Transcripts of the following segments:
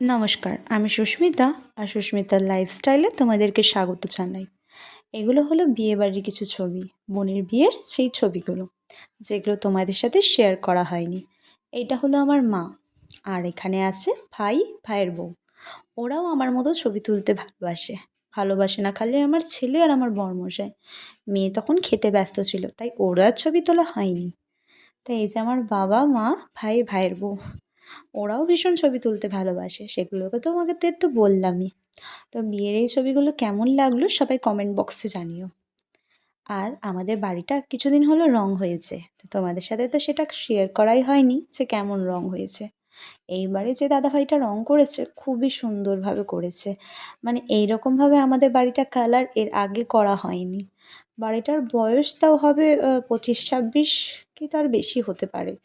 নমস্কার, আমি সুস্মিতা আর সুস্মিতার লাইফস্টাইলে তোমাদেরকে স্বাগত জানাই। এগুলো হলো বিয়েবাড়ির কিছু ছবি, বোনের বিয়ের সেই ছবিগুলো, যেগুলো তোমাদের সাথে শেয়ার করা হয়নি। এইটা হলো আমার মা আর এখানে আছে ভাই, ভাইয়ের বউ। ওরাও আমার মতো ছবি তুলতে ভালোবাসে। ভালোবাসে না খালি আমার ছেলে আর আমার বরমশাই মেয়ে তখন খেতে ব্যস্ত ছিল, তাই ওরা ছবি তোলা হয়নি। তাই এই যে আমার বাবা, মা, ভাই, ভাইয়ের বউ। ওরাও ভীষণ ছবি তুলতে ভালোবাসে, সেগুলোকে তো আমাদের তো বললামই। তো বিয়ের এই ছবিগুলো কেমন লাগল সবাই কমেন্ট বক্সে জানিও। আর আমাদের বাড়িটা কিছুদিন হলো রং হয়েছে, তো তোমাদের সাথে তো সেটা শেয়ার করাই হয়নি যে কেমন রং হয়েছে। এইবারে যে দাদাভাইটা রং করেছে, খুবই সুন্দরভাবে করেছে। মানে এই রকমভাবে আমাদের বাড়িটা কালারের আগে করা হয়নি। বাড়িটার বয়স তাও হবে পঁচিশ ছাব্বিশ কি তার বেশি হতে পারে?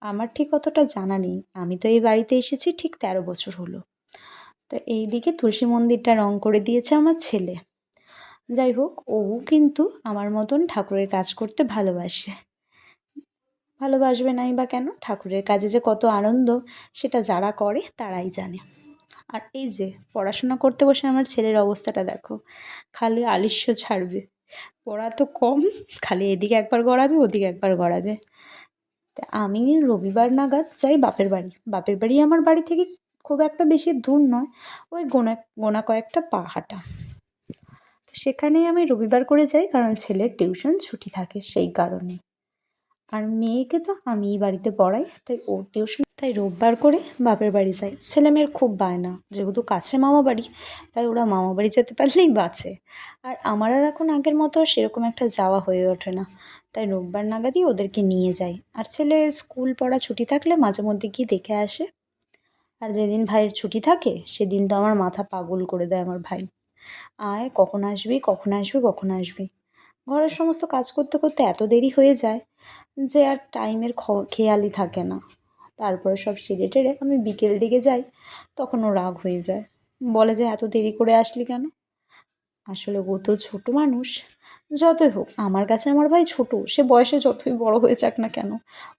আমার ঠিক অতটা জানা নেই। আমি তো এই বাড়িতে এসেছি, ঠিক তেরো বছর হলো। তো এই দিকে তুলসী মন্দিরটা রং করে দিয়েছে আমার ছেলে। যাই হোক, ও কিন্তু আমার মতন ঠাকুরের কাজ করতে ভালোবাসে। ভালোবাসবে নাই বা কেন? ঠাকুরের কাজে যে কত আনন্দ, সেটা যারা করে তারাই জানে। আর এই যে, পড়াশোনা করতে বসে আমার ছেলের অবস্থাটা দেখো। খালি আলিস্য ছাড়বে। পড়া তো কম, খালি এদিকে একবার গড়াবে, ওদিকে একবার গড়াবে। তা আমি রবিবার নাগাদ যাই বাপের বাড়ি। বাপের বাড়ি আমার বাড়ি থেকে খুব একটা বেশি দূর নয়, ওই গোনা গোনা কয়েকটা পা হাঁটা। সেখানে আমি রবিবার করে যাই, কারণ ছেলের টিউশন ছুটি থাকে সেই কারণে। আর মেয়েকে তো আমিই বাড়িতে পড়াই, তাই ওর টিউশন। তাই রোববার করে বাপের বাড়ি যাই। ছেলে মেয়ের খুব বায়না যেহেতু কাছে মামা বাড়ি, তাই ওরা মামা বাড়ি যেতে পারলেই বাঁচে। আর আমার আর এখন আগের মতো সেরকম একটা যাওয়া হয়ে ওঠে না, তাই রোববার নাগাদই ওদেরকে নিয়ে যাই। আর ছেলে স্কুল পড়া ছুটি থাকলে মাঝে মধ্যে গিয়ে দেখে আসে। আর যেদিন ভাইয়ের ছুটি থাকে, সেদিন তো আমার মাথা পাগল করে দেয় আমার ভাই। আয়, কখন আসবি কখন আসবি কখন আসবি। ঘরের সমস্ত কাজ করতে করতে এত দেরি হয়ে যায় যে আর টাইমের খেয়ালই থাকে না। তারপরে সব সেরে টেরে আমি বিকেল দিকে যাই তখন ও রাগ হয়ে যায়। বলে যে, এত দেরি করে আসলি কেন? আসলে ও তো ছোটো মানুষ। যতই হোক, আমার কাছে আমার ভাই ছোট, সে বয়সে যতই বড় হয়ে যাক না কেন,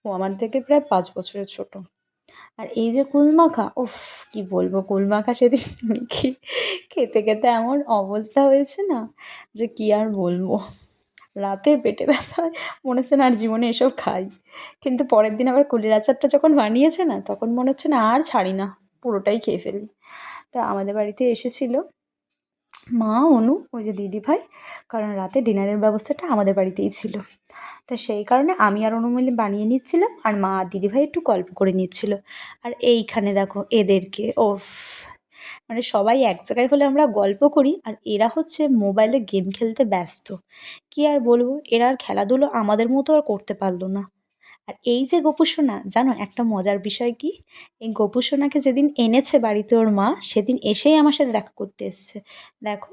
ও আমার থেকে প্রায় পাঁচ বছরের ছোট। আর এই যে কুলমাখা, উফ, কি বলব, কুলমাখা সেদিন খেতে খেতে এমন অবস্থা হয়েছে না যে, কি আর বলব। রাতে পেটে ব্যথা হয়, মনে হচ্ছে না আর জীবনে এসব খাই। কিন্তু পরের দিন আবার কুলের আচারটা যখন বানিয়েছে না, তখন মনে হচ্ছে না আর ছাড়ি না, পুরোটাই খেয়ে ফেলি। তা আমাদের বাড়িতে এসেছিল মা, অনু, ওই যে দিদিভাই কারণ রাতে ডিনারের ব্যবস্থাটা আমাদের বাড়িতেই ছিল। তা সেই কারণে আমি আর অনু মিলে বানিয়ে নিচ্ছিলাম, আর মা আর দিদিভাই একটু গল্প করে নিচ্ছিল। আর এইখানে দেখো এদেরকে, ওফ মানে সবাই এক জায়গায় হলে আমরা গল্প করি আর এরা হচ্ছে মোবাইলে গেম খেলতে ব্যস্ত। কি আর বলব? এরা আর খেলাধুলো আমাদের মতো আর করতে পারল না। আর এই যে গোপুসোনা জানো একটা মজার বিষয় কি? এই গোপুসোনাকে যেদিন এনেছে বাড়িতে ওর মা, সেদিন এসেই আমার সাথে দেখা করতে এসছে। দেখো